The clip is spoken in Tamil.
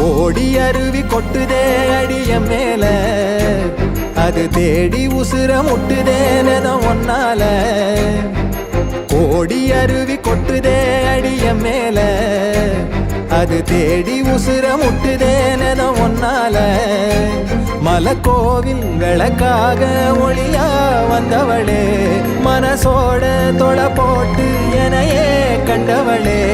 ஓடி அருவி கொட்டுதே அடிய மேல. அது தேடி உசுர முட்டுதேனதம் ஒன்னால. கோடி அருவி கொட்டுதே அடிய மேல. அது தேடி உசுர முட்டுதேனதம் ஒன்னால. மலக்கோவில்களுக்காக ஒளியா வந்தவளே. மனசோட தொலை போட்டு எனையே கண்டவளே.